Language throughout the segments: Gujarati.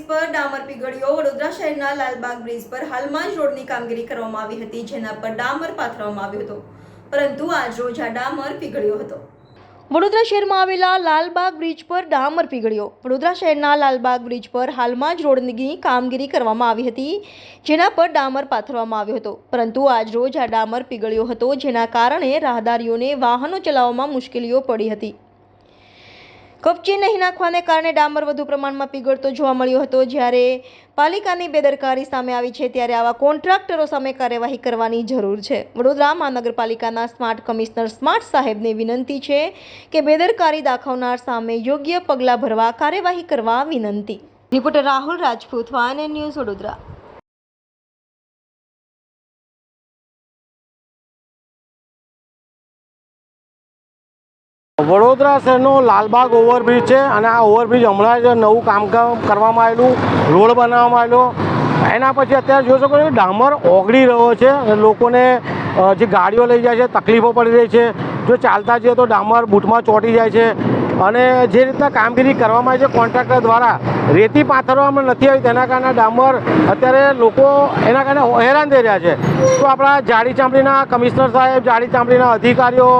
બ્રિજ પર ડામર પીગળ્યો વડોદરા શહેરના લાલબાગ બ્રિજ પર હાલમાં જ રોડની કામગીરી કરવામાં આવી હતી, જેના પર ડામર પાથરવામાં આવ્યો હતો. પરંતુ આજ રોજ આ ડામર પીગળ્યો હતો. વડોદરા શહેરમાં આવેલા લાલબાગ બ્રિજ પર ડામર પીગળ્યો. વડોદરા શહેરના લાલબાગ બ્રિજ પર હાલમાં જ રોડની કામગીરી કરવામાં આવી હતી, જેના પર ડામર પાથરવામાં આવ્યો હતો. પરંતુ આજ રોજ આ ડામર પીગળ્યો હતો, જેના કારણે રાહદારીઓને વાહનો ચલાવવામાં મુશ્કેલીઓ પડી હતી. કપચી નહીં નાખવાને કારણે ડામર વધુ પ્રમાણમાં પીગળતો જોવા મળ્યો હતો. જ્યારે પાલિકાની બેદરકારી સામે આવી છે, ત્યારે આવા કોન્ટ્રાક્ટરો સામે કાર્યવાહી કરવાની જરૂર છે. વડોદરા મહાનગરપાલિકાના સ્માર્ટ કમિશનર સ્માર્ટ સાહેબને વિનંતી છે કે બેદરકારી દાખવનાર સામે યોગ્ય પગલાં ભરવા કાર્યવાહી કરવા વિનંતી. રિપોર્ટર રાહુલ રાજપૂત વાયન ન્યૂઝ વડોદરા. વડોદરા શહેરનો લાલબાગ ઓવરબ્રિજ છે અને આ ઓવરબ્રિજ હમણાં જ નવું કામકામ કરવામાં આવેલું, રોડ બનાવવામાં આવેલો. એના પછી અત્યારે જોઈ શકો છો ડામર ઓગળી રહ્યો છે લોકોને જે ગાડીઓ લઈ જાય છે, તકલીફો પડી રહી છે. જો ચાલતા જઈએ તો ડામર બૂટમાં ચોંટી જાય છે. અને જે રીતના કામગીરી કરવામાં આવી છે કોન્ટ્રાક્ટર દ્વારા, રેતી પાથરવામાં નથી આવી, તેના કારણે ડામર અત્યારે લોકો એના કારણે હેરાન થઈ રહ્યા છે. તો આપણા જાડી ચામડીના કમિશનર સાહેબ, જાડી ચામડીના અધિકારીઓ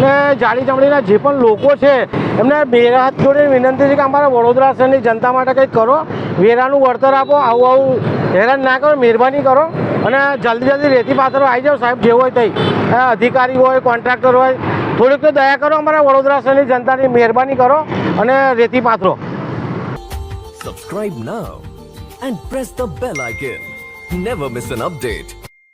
ને જાડી ચામડીના જે પણ લોકો છે, એમને બે હાથ જોડે વિનંતી છે કે અમારા વડોદરા શહેરની જનતા માટે કંઈક કરો. વેરાનું વળતર આપો, આવું આવું. હેરાન ના કરો, મહેરબાની કરો. અને જલ્દી જલ્દી રેતી પાથરો આવી જાઓ સાહેબ, જે હોય તઈ. અધિકારી હોય, કોન્ટ્રાક્ટર હોય, થોડીક તો દયા કરો અમારા વડોદરા શહેરની જનતાની, મહેરબાની કરો અને રેતી પાથરો. Subscribe now and press the bell icon never miss an update.